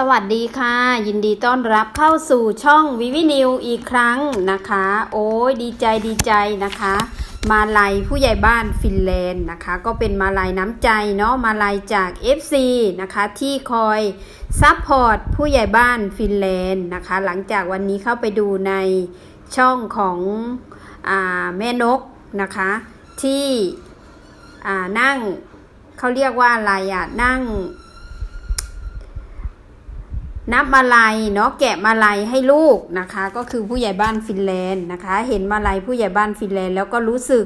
สวัสดีค่ะ ยินดีต้อนรับเข้าสู่ช่องวิวินิวอีกครั้งนะคะ โอ้ยดีใจดีใจนะคะ มาลัยผู้ใหญ่บ้านฟินแลนด์นะคะ ก็เป็นมาลัยน้ำใจเนาะมาลัยจาก FC นะคะที่คอยซัพพอร์ตผู้ใหญ่บ้านฟินแลนด์นะคะ หลังจากวันนี้เข้าไปดูในช่องของอแม่นกนะคะ ที่นั่งเขาเรียกว่าอะไรอะนั่ง นับมาลัยเนาะแกะมาลัยให้ลูกนะคะ ก็คือผู้ใหญ่บ้านฟินแลนด์นะคะ เห็นมาลัยผู้ใหญ่บ้านฟินแลนด์แล้วก็รู้สึก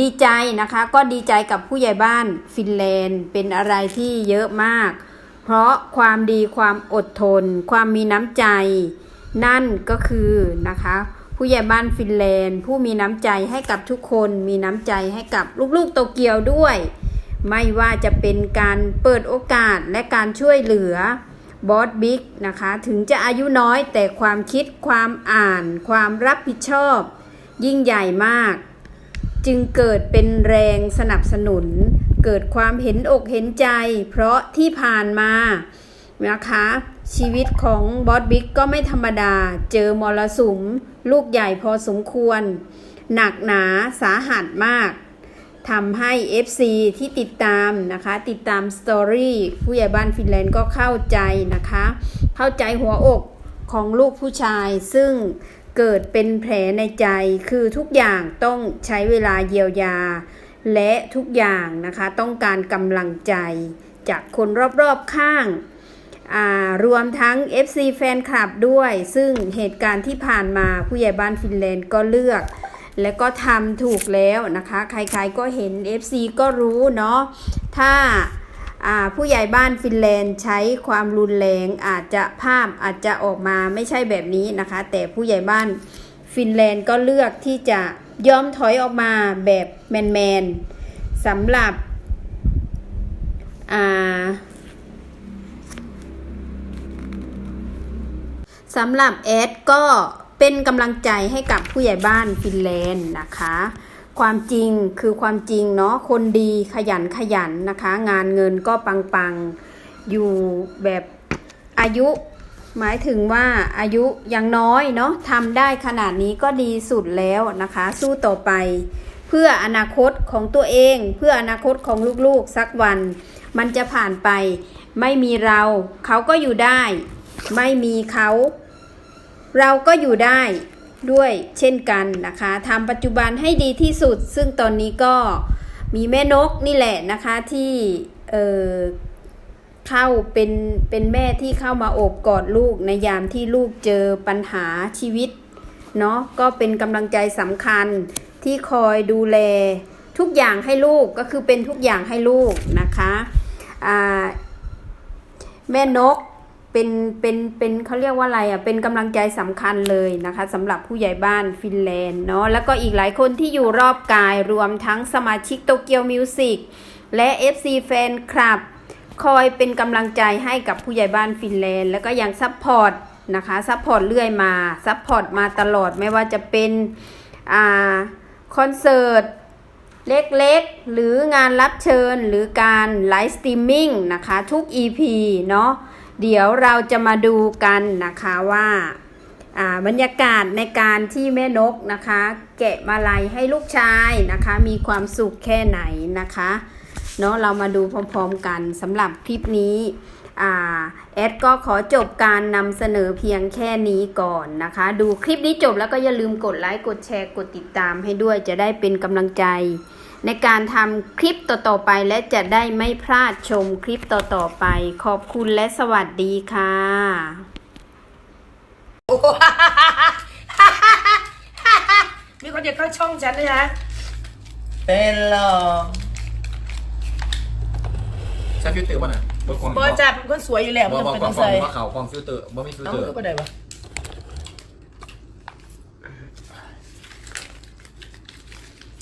ดีใจนะคะ ก็ดีใจกับผู้ใหญ่บ้านฟินแลนด์เป็นอะไรที่เยอะมาก เพราะความดีความอดทน ความมีน้ำใจ นั่นก็คือนะคะ ผู้ใหญ่บ้านฟินแลนด์ ผู้มีน้ำใจให้กับทุกคนมีน้ำใจให้กับลูกๆโตเกียวด้วย ไม่ว่าจะเป็นการเปิดโอกาสและการช่วยเหลือ บอสบิ๊กนะคะ ถึงจะอายุน้อยแต่ความคิดความอ่าน ความรับผิดชอบ ยิ่งใหญ่มาก จึงเกิดเป็นแรงสนับสนุน เกิดความเห็นอกเห็นใจ เพราะที่ผ่านมานะคะชีวิตของบอสบิ๊กก็ไม่ธรรมดา เจอมรสุม ลูกใหญ่พอสมควร หนักหนาสาหัสมาก ทำให้ FC ที่ติดตามนะคะ ติดตามสตอรี่ผู้ใหญ่บ้านฟินแลนด์ก็เข้าใจนะคะ เข้าใจหัวอกของลูกผู้ชาย ซึ่งเกิดเป็นแผลในใจคือทุกอย่างต้องใช้เวลาเยียวยา และทุกอย่างนะคะต้องการกำลังใจจากคนรอบๆข้างรวมทั้ง FC แฟนคลับด้วย ซึ่งเหตุการณ์ที่ผ่านมาผู้ใหญ่บ้านฟินแลนด์ก็เลือก และก็ทำถูกแล้วนะคะ ใครๆก็เห็น FC ก็รู้เนาะถ้าาผู้ใหญ่บ้านฟินแลนด์ใช้ความรุนแรงอาจจะภาพอาจจะออกมาไม่ใช่แบบนี้นะคะ แต่ผู้ใหญ่บ้านฟินแลนด์ก็เลือกที่จะยอมถอยออกมาแบบแมนๆสำหรับสำหรับแอดก็ เป็นกำลังใจให้กับผู้ใหญ่บ้านฟินแลนด์นะคะ ความจริงคือความจริงเนาะคนดีขยันขยันนะคะ งานเงินก็ปังๆอยู่แบบอายุ หมายถึงว่าอายุยังน้อยเนาะทำได้ขนาดนี้ก็ดีสุดแล้วนะคะ สู้ต่อไป เพื่ออนาคตของตัวเอง เพื่ออนาคตของลูกๆสักวัน มันจะผ่านไป ไม่มีเรา เขาก็อยู่ได้ ไม่มีเขา เราก็อยู่ได้ด้วยเช่นกันนะคะทำปัจจุบันให้ดีที่สุด ซึ่งตอนนี้ก็มีแม่นกนี่แหละนะคะที่เออเข้าเป็นเป็นแม่ที่เข้ามาโอบกอดลูกในยามที่ลูกเจอปัญหาชีวิตเนาะก็เป็นกำลังใจสำคัญที่คอยดูแลทุกอย่างให้ลูกก็คือเป็นทุกอย่างให้ลูกนะคะแม่นก เป็นเป็นเป็นเขาเรียกว่าอะไรอะเป็นกำลังใจสำคัญเลยนะคะสำหรับผู้ใหญ่บ้านฟินแลนด์เนาะแล้วก็อีกหลายคนที่อยู่รอบกายรวมทั้งสมาชิกโตเกียวมิวสิกและ FC แฟนคลับ คอยเป็นกำลังใจให้กับผู้ใหญ่บ้านฟินแลนด์ แล้วก็ยังซัพพอร์ตนะคะซัพพอร์ตเรื่อยมาซัพพอร์ตมาตลอดไม่ว่าจะเป็นอ่าคอนเสิร์ตเล็กๆ หรืองานรับเชิญหรือการไลฟ์สตรีมมิ่งนะคะ ทุก EP เนาะ เดี๋ยวเราจะมาดูกันนะคะว่าบรรยากาศในการที่แม่นกนะคะ แกะมาลัยให้ลูกชายนะคะ มีความสุขแค่ไหนนะคะเนาะเรามาดูพร้อมๆกันสำหรับคลิปนี้แอดก็ขอจบการนำเสนอเพียงแค่นี้ก่อนนะคะ ดูคลิปนี้จบแล้วก็อย่าลืมกดไลค์กดแชร์กดติดตามให้ด้วยจะได้เป็นกำลังใจ ในการทำคลิปต่อๆไปและจะได้ไม่พลาดชมคลิปต่อๆไป ขอบคุณและสวัสดีค่ะมีคนอยากเข้าช่องฉันด้วยนะเป็นหรอใช้ฟิลเตอร์ป่ะน่ะบ่กล่องบอจ่าเป็นคนสวยอยู่แล้วบ่มันบ่เป็นกล่องใส่บ่เขากล่องฟิลเตอร์บ่มีฟิลเอาเตอร์มือก็ได้ปะ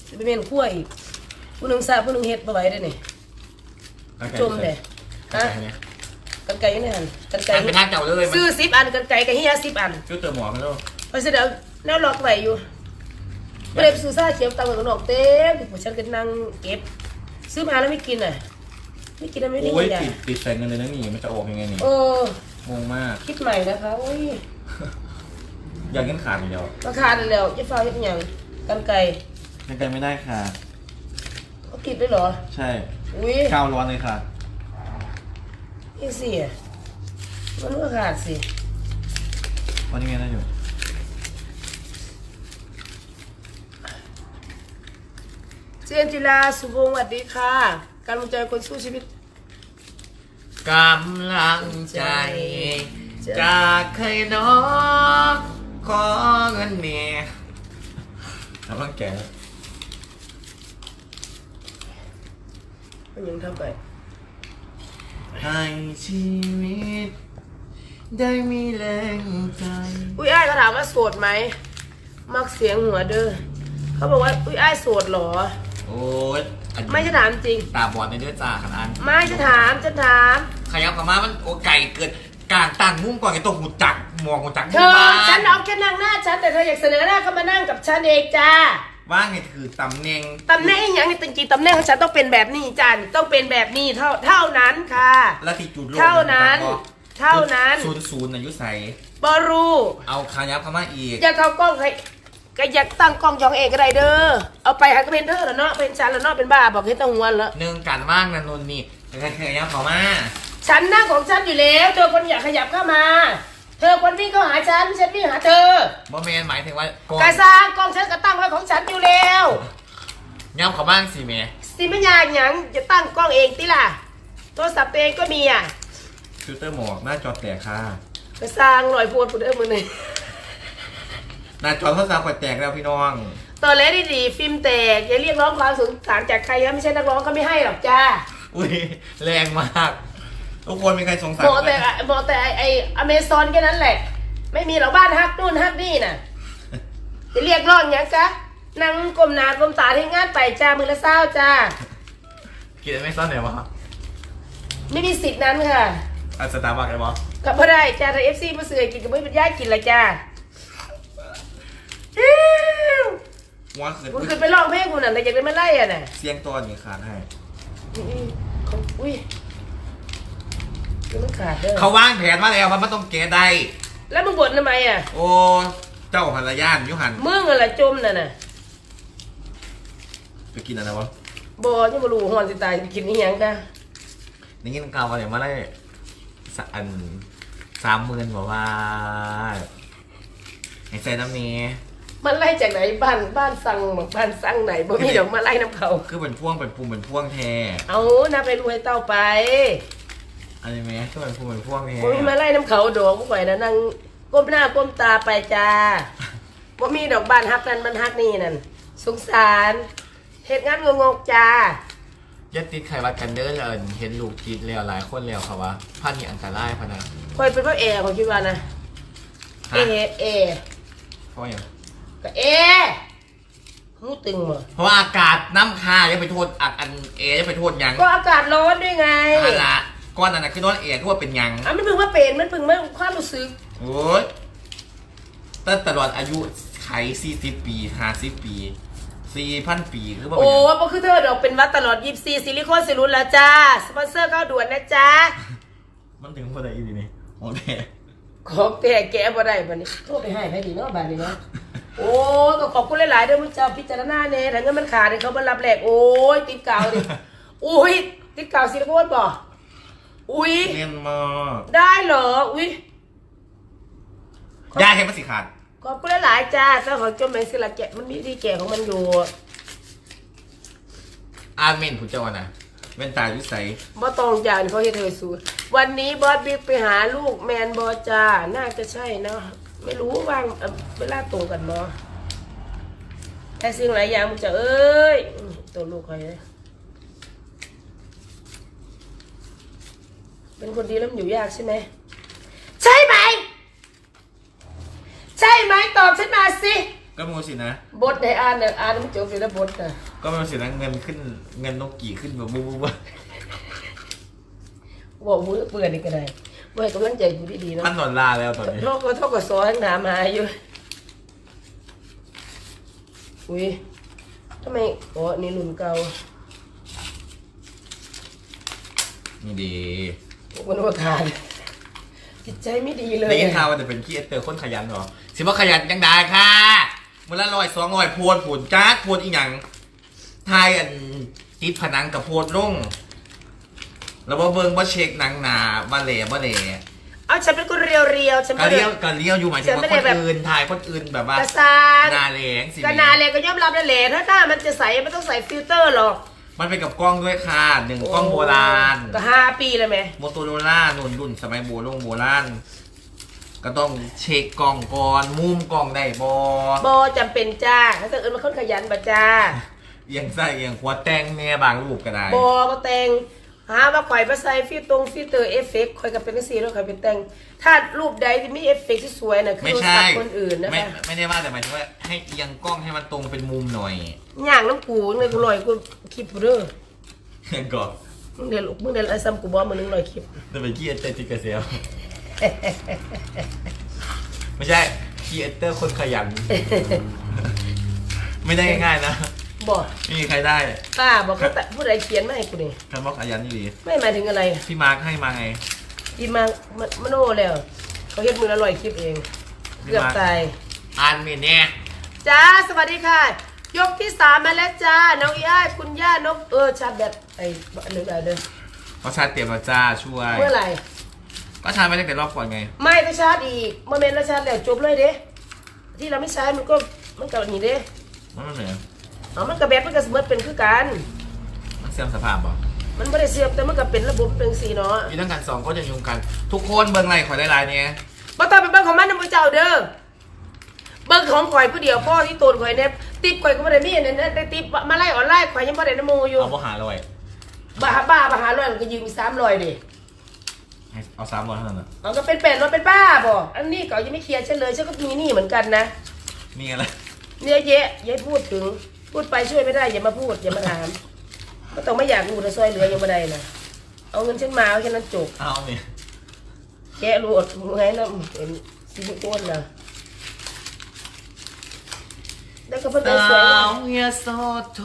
จะไปเป็นขั้วอีก ผู้หนึ่งซาผู้หนึ่งเฮ็ดบ่ไหวได้อนี่จมเลยฮะฮะกันไก่อยังไงหันกันไก่เป็นหน้าเก่าเลยมันซื้อสิบอันกันไก่กับเฮียสิบอันฟิลเตอร์หมอมันแล้วเพราะฉะนั้นแนวล็อกไว้อยู่ไม่ได้ไปซื้อซาเขียวตามกับนอกเต็มที่ผมฉันก็นั่งเก็บ ซื้อมาแล้วไม่กินอะไม่กินแล้วไม่ได้โอ้ยกินอะติดติดใส่เงินเลยนะนี่มันจะออกยังไงนี่เอองงมากคิดใหม่นะคะโอ้ยอยากกินขาดอย่างเดียวราคาเร็วจะฟ้าเฮ็ดหยังกันไก่ยังไงไม่ได้ค่ะ เขาคิดด้วยเหรอ ใช่อุ้ยข้าวร้อนเลยค่ะนี่สิมันก็ขาดสิวันนี้ไงได้อยู่เจนจิลาสุวงศ์สวัสดีค่ะ การมุ่งใจคนสู้ชีวิต กำลังใจ จากใครน้องขอเงินเมียน้ำมันแก่ มันยังทำไปให้ชีวิต ได้มีแรงใจอุ้ยอ้ายเขาถามว่าโสดไหม มักเสียงหัวเด้อเขาบอกว่าอุ้ยอ้ายโสดเหรอ โอ้ยอันนี้ไม่จะถามจริง ตาบอดในเดือดจ่าขนาดไม่จะถามจะถาม ขยับกลับมามันโอไก่เกิดการตั้งมุ้งก่อนไอ้ตัวหูจักมองหูจักเธอฉันเอาแค่นั่งหน้าฉันแต่เธออยากเสนอหน้าเข้ามานั่งกับฉันเองจ้า ว่าไงคือตำแหน่งตำแหน่งอย่างนี้จริงๆตำแหน่งของฉันต้องเป็นแบบนี้จ้าต้องเป็นแบบนี้เท่าเท่านั้นค่ะ และที่จุดโลกเท่านั้น เท่านั้นศูนย์ศูนย์อายุใสบอรู้เอาขยับเข้ามาอีกอยากเข้ากล้องใครก็อยากตั้งกล้องจองเองก็ได้เด้อเอาไปหาก็เป็นเธอแล้วเนาะเป็นฉันแล้วเนาะเป็นบ้าบอกให้ต้องหัวแล้วหนึ่งการว่างนันนนนี่ขยับเข้ามาฉันนั่งของฉันอยู่แล้วเธอคนอยากขยับเข้ามา เธอคนวิ่งเข้าหาฉันฉันวิ่งหาเธอบ่แมนหมายถึงว่ากองกาซางกล้องฉันก็ตั้งไว้ของฉันอยู่แล้วยับเข้าบ้างสิเมสิไม่ยากหยังจะตั้งกล้องเองติล่ะโทรศัพท์ตัวเองก็มีอะฟิลเตอร์หมอกหน้าจอแตกค่ะกาซางลอยพูดพูดเอ้อมือหนึ่งหน้าจอโทรศัพท์กดแตกแล้วพี่น้อง ตอนแรกดีๆฟิล์มแตกอย่าเรียกร้องความสงสารจากใครครับไม่ใช่นักร้องเขาไม่ให้หรอกจ้าอุ้ยแรงมาก ทุกคนมีใครสงสัยหมอไหมแต่หมอแต่ไอไออเมซอนแค่นั้นแหละ ไม่มีหรอกบ้านฮักนู่นฮักนี่น่ะจะเรียกร้องหยังกะนั่งกลมหน้ากลมตาที่งานไปจ้ามือละเศร้าจ้ากินไม่ซ่อนไหนวะไม่มีสิทธิ์นั้นค่ะอันสตาร์บัคเลยวะกลับมาได้จ้าถ้าเอฟซีมาเสือกินกับไม่เป็นญาติกินละจ้าว่าเกิดคุณขึ้นไปร้องเพลงคุณน่ะแต่อยากได้มาไล่อะน่ะเสียงตัวนี่ขาดให้อุ้ยเขาอุ้ยเดี๋ยวมันขาดเด้อเขาวางแผนมาแล้วว่ามันต้องแก้ได้ แล้วมึงบ่นทำไมอะ โอ้เจ้าภรรยายุหันมึงอะไรจมน่ะน่ะไปกินอะไรวะบอยังมารู้หอนสิตายสิกินนี่ยังกะนี่ยินข่าวมาเลยมาได้สอันสามหมื่นบอกว่าให้ใส่น้ำเนี้มันไล่จากไหนบ้านบ้านสั่งบอกบ้านสั่งไหนบ่มีเดี๋ยวมาไล่น้ำเขาคือเป็นพ่วงเป็นภูมิเป็นพ่วงแท้เอานับไปรวยเต้าไป อะไรไหมคือเป็นภูมิเป็นพ่วงแท้บ่มีมาไล่น้ำเขาดอกบ่ข่อยนะนั่งก้มหน้าก้มตาไปจ้าบ่มีดอกบ้านฮักนั่นมันฮักนี่นั่นสงสารเฮ็ดงานงงๆจ้ายัดติดไขวัดกันเด้อเลยเห็นลูกติดแล้วหลายคนแล้วค่ะว่าพันนี่อันตรายพะนะข่อยเป็นพระเอข่อยคิดว่านะเอฮะเอเพราะอย่างก็เอหูตึงบ่เพราะว่าอากาศน้ำคาจะไปโทษอักอันเอจะไปโทษหยังก็อากาศร้อนด้วยไงอันละ ก้อนนั้นนะคือนอนเอที่ว่าเป็นหยังอะมันเพิ่งมาเป็นมันเพิ่งมาความรู้สึกโอ้ยตั้งตลอดอายุไข40ปี50ปี4,000ปีคือว่าเป็นโอ้หยังบ่คือเธอดอกเป็นวัดตลอด24ซิลิโคนซิลุนแล้วจ้าสปอนเซอร์เข้าด่วนนะจ้ามันถึงพอดีอีนี่โอเคของแต่แกะบ่ได้บัดนี้โทรไปให้ให้ดีเนาะบัดนี้เนาะโอ้ก็ขอบคุณหลายๆเด้อมึงเจ้าพิจารณาแน่ถ้าเงินมันขาดนี่เขาบ่รับแลกโอ้ยติดกาวดิอุ้ยติดกาวซิลิโคนบ่ อุ้ยเรียนมาได้เหรอ อุ้ยยาเห็นมันสิขาดขอบคุณหลายๆจ้าเจ้าของจมแมงสิละแกะมันมีที่แกะของมันอยู่อาเมนผู้เจ้านะเว้นตายุใสบ่ต้องจานเขาเฮ็ดให้สูตรวันนี้บอสบิ๊กไปหาลูกแมนบอจ้าน่าจะใช่เนาะไม่รู้ว่างเอ่อเวลาตรงกันบ่แต่สิ่งหลายอย่างมันจะเอ้ยอืมตัวลูกใครเนี่ย เป็นคนดีแล้วมันอยู่ยากใช่ไหม ใช่ไหม ใช่ไหมตอบฉันมาสิก็มูสินะ บทในอ่านเนี่ยอ่านมันจบสิแล้วบทน่ะก็มูสินะเงินขึ้นเงินนกกี่ขึ้นแบบบูบูบูบอกมือเปื่อนนี่ก็ได้ไว้กำลังใจกูดีๆเนาะพันดอลลาร์แล้วตอนนี้โทษก็โทษก็ซอทั้งถามหาอยู่อุ้ยทำไมอ๋อนี่รุ่นเก่านี่ดี มันว่าขาดจิตใจไม่ดีเลยได้ยินข่าวว่าจะเป็นขี้เอสเตอร์คนขยันเหรอสิว่าขยันยังได้ค่ะมื่อละร้อยสองร้อยโพดผุนจ้าโพดอีหยังทายอันติดผนังกับโพดลงแล้วบ่เบิ่งบ่เช็คหนังหนาบ่เหล่บ่เหล่เอาฉันเป็นคนเรียวๆฉันก็เลี้ยวก็เลี้ยวอยู่หมายถึงว่าฉันไม่คนอื่นถ่ายคนอื่นแบบว่ากระซานหนาแหลงสิก็นาเลยก็ยอมรับนั่นแหละถ้าหน้ามันจะใสไม่ต้องใส่ฟิลเตอร์หรอก มันเป็นกับกล้องด้วยค่ะหนึ่งกล้องโบราณก็ห้าปีแล้วไหมโมโตโรล่านุ่นรุ่นสมัยโบราณโบราณก็ต้องเช็คกล้องก่อนมุมกล้องได้บอบอจำเป็นจ้าถ้าเกิดมันคนขยันบ่จ้าเอียงใส่เอียงหัวแตงแม่บางรูปก็ได้บอก็แต่งหาว่าข่อยมาใส่ฟิลตรงฟิลเตอร์เอฟเฟกต์ข่อยก็เป็นสีแล้วข่อยเป็นแต่ง ถ้ารูปใดที่มีเอฟเฟกต์ที่สวยน่ะคือไม่รูปใช่สัตว์คนอื่นนะไม่คะไม่ได้ว่าแต่หมายถึงว่าให้เอียงกล้องให้มันตรงเป็นมุมหน่อยย่างน้ำกูเลยกูลอยกูคลิปเด้อก็มึงเดี๋ยวมึงเดี๋ยวไอ้ซ้ำกูบอกมึงนึงลอยคลิปจะเป็นขี้เอเตอร์จิกเกเซียวไม่ใช่ขี้เอเตอร์คนขยัน ไม่ได้ง่ายๆนะบอกไม่มีใครได้ป้าบอกเขาแต่ผู้ใดเขียนมาให้กูนี่คำว่าขยันนี่ดีไม่หมายถึงอะไร พี่มาร์คให้มาไง ดีมามมโนแล้ว เขาเฮ็ดมือละลอยคลิปเอง เกือบตายอ่านเมนเนี่ยจ้าสวัสดีค่ะ ยกที่สามมาแล้วจ้า น้องอีอ้ายคุณย่านก เออชาร์จแบตไอ้หรืออะไรเด้อเพราะชาติเตรียมมาจ้าช่วย เมื่อไหร่ก็ชาติไม่ได้แต่รอบก่อนไง ไม่ไปชาร์จอีกเมื่อเมนแล้วชาร์จแล้วจบเลยเด้ ที่เราไม่ใช้มันก็มันก็นี่เด้มันไม่เหมือนเอามันกับแบตมันก็เสมอเป็นคือกันมันเสื่อมสภาพบ่ มันไม่ได้เสื่อมแต่มันก็เป็นระบบเป็นสีเนาะมีทั้งกันสองก็จะยุงกัน ทุกคนเบิ่งไรขอได้ลายเนี้ยบ่ต้องเป็นเบิ่งของมันนะมึงเจ้าเด้อเบิ่งของข่อยผู้เดียวพ่อที่โตนข่อยเนี่ยติปข่อยก็บ่ได้มีอันนั้นนะได้ติปมาไล่ออนไลน์ข่อยยังบ่ได้นโมอยู่เอาบ่หาลอยบ้าบ้าบ้าหาร้อยมันก็ยืม300ดิให้เอาสามร้อยเท่านั้นนะมันก็เป็นแปดร้อยเป็นบ้าบ่อันนี้ก็ยังไม่เคลียร์ฉันเลยฉันก็มีหนี่เหมือนกันนะมีอะไรเนี่ยเยะอย่าให้พูดถึง พูดไปช่วยไม่ได้อย่ามาพูดอย่ามาถาม ก็ต้องไม่อยากรู้แต่ซอยเหลือยังบ่ได้นะเอาเงินฉันมาเอาแค่นั้นจบเอาเนี่ยแกะรูดมึงไงนะเป็นซิลิโคนนะแล้วก็เพิ่นได้สวยสานะวเฮียโสธ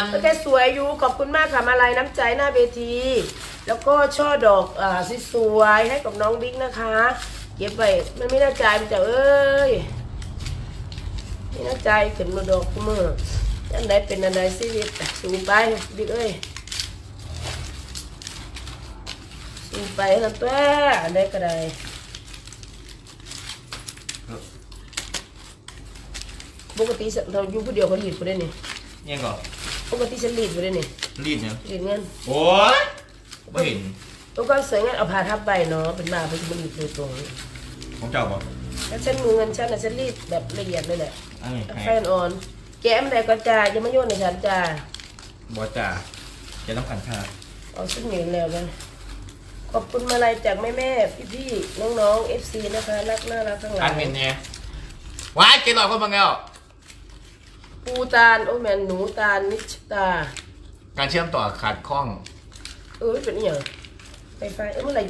รเพิ่นได้สวยอยู่ขอบคุณมากค่ะมาลายน้ำใจหน้าเวที แล้วก็ช่อดอกอ่าสวยๆให้กับน้องบิ๊กนะคะ เก็บไว้มันไม่น่าใจมันจะเอ้ยไม่น่าใจขึ้นมาดอกกูมือ อันใดเป็นอันใดชีวิตสูงไปบิ๊กเอ้ยสูงไปนั่นตัวอันใดก็ได้ปกติฉันเราอยู่ผู้เดียวเขาลีดกูได้นี่เนี่ยก่อนปกติฉันลีดกูได้นี่รีดเนี่ยลีดเงินโอ้ยไม่เห็นตัวก็สวยงานเอาผ้าทับใบเนาะเป็นมาเป็นบลีดโดยตรงของเจ้าบ่แล้วฉันมือเงินฉันน่ะฉันรีดแบบละเอียดเลยแหละอันนี้แฟให้นออน แกะมันได้ก็จ่าอย่ามาโยนในฉันจ่าบอจ่าจะต้องขันค่าเอาชุดหนีแล้วกันขอบคุณมาลัยจากแม่แม่พี่พี่ๆน้องๆเอฟซีนะคะรักน่ารักทั้งหลาอ่านยเมนเนี่ยว้ายกินหน่อยคนบางแล้วปูตาลโอ้แมนหนูตาลนิชตา การเชื่อมต่อขาดข้องเออเป็นอหย่างไฟไฟเออเมื่อไหร่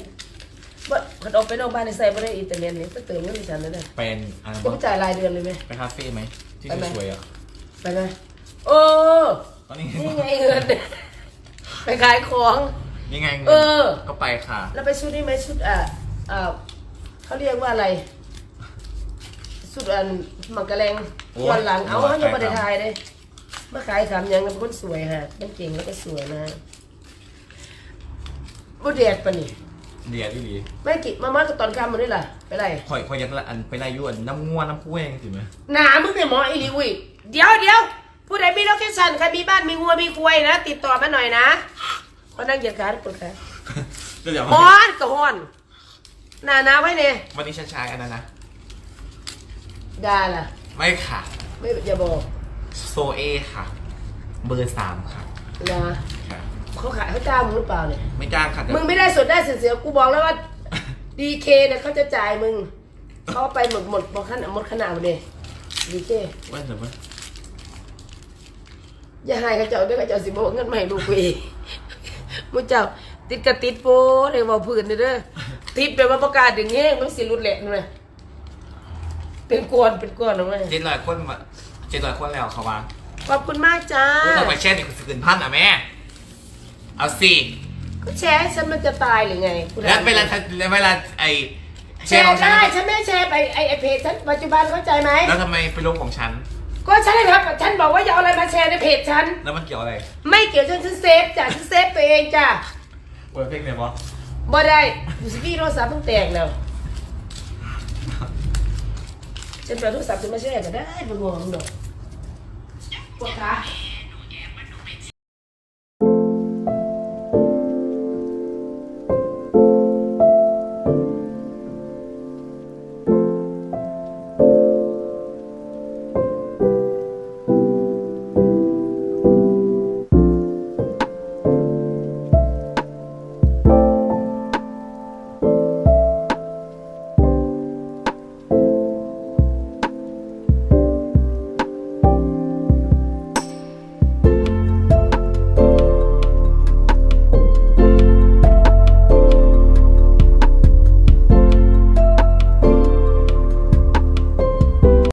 ว่าขัดออกไปนอกบ้านในใส่ไม่ได้อิตาเลียนนี่ต้องเติมเงินในฉันนั่นแหละเป็นอันจะไปจ่ายรายเดือนเลยไหมไปคาเฟ่ไหมที่ไปไหมสวยๆอะ ไปไหมโอ้ตอนนี้นี่ไงเงิน ไปขายของ นี่ไงเงินเออ ก็ไปค่ะ แล้วไปชุดนี่ไหมชุดอะอ่าเขาเรียกว่าอะไร ชุดอันหมักกะแรงวันหลังเอาเขายังไม่ได้ทายเลยมาขายขำยังเป็นคนสวยฮะเป็นเก่งแล้วก็สวยนะบ่เดียดปะนี่เดียดดีไม่กิมามากับตอนค่ำมันด้วยล่ะไปไรข่อยข่อยอยักละอันไปไล่ยวนน้ำง่วนน้ำพุ้ยสิไหมหนามึงเนี่ยหมอไอหลิวิ เดี๋ยวเดี๋ยวผู้ใดมีโลเคชั่นใครมีบ้านมีงัวมีควายนะ ติดต่อมาหน่อยนะเพราะนั่งเหยียดขาปวดขาเดี๋ยวฮ้อนกับฮ้อนหนาหนาไว้เนี่ยวันนี้ช้าๆอันนั้นนะ ดาล่ะ ไม่ค่ะ ไม่อย่าบอกโซเอค่ะ เบอร์สามค่ะนะค่ะเขาขายเขาจ้างมึงหรือเปล่าเนี่ย ไม่จ้างค่ะแต่มึงไม่ได้สดได้เสียๆกูบอกแล้วว่าดีเคเนี่ยเขาจะจ่ายมึงเขาเอาไปหมดหมดหมดขนาดหมดขนาดหมดเลยดีเค ว่าแต่ว่า อย่าให้เขาเจ้าเด้วยเขาเจ้าสิบอกเงินมาให้ลูกกูเองมุเจ้าติดกระติดโปเลยบอกพื้นเด้อเด้อติดแบบว่าประกาศอย่างเงี้ยมันสิรุดแหละนู่นน่ะเป็นกวนเป็นกวนออกมาเจ็ดร้อยคนมาเจ็ดร้อยคนแล้วเขาว่าขอบคุณมากจ้าเรื่องไปแช่นี่คือสิบเกินพันอะแม่ เอาสิก็แชร์ให้ฉันมันจะตายหรือไงกูถามแล้วเวลาเวลาไอแชร์ได้ฉันไม่ได้แชร์ไปไอไอเพจฉันปัจจุบันเข้าใจไหมแล้วทำไมไปลงของฉัน ก็ฉันได้ครับฉันบอกว่าอย่าเอาอะไรมาแชร์ในเพจฉัน แล้วมันเกี่ยวอะไร ไม่เกี่ยวฉันฉันเซฟจ้ะฉันเซฟตัวเองจ้ะเปิดเพลงไหนบอบ่ได้ดูสิพี่โทรศัพท์ต้องแตกแล้วฉันไปเอาโทรศัพท์ฉันมาแชร์ก็ได้เป็นห่วงมึงดอกปวดขา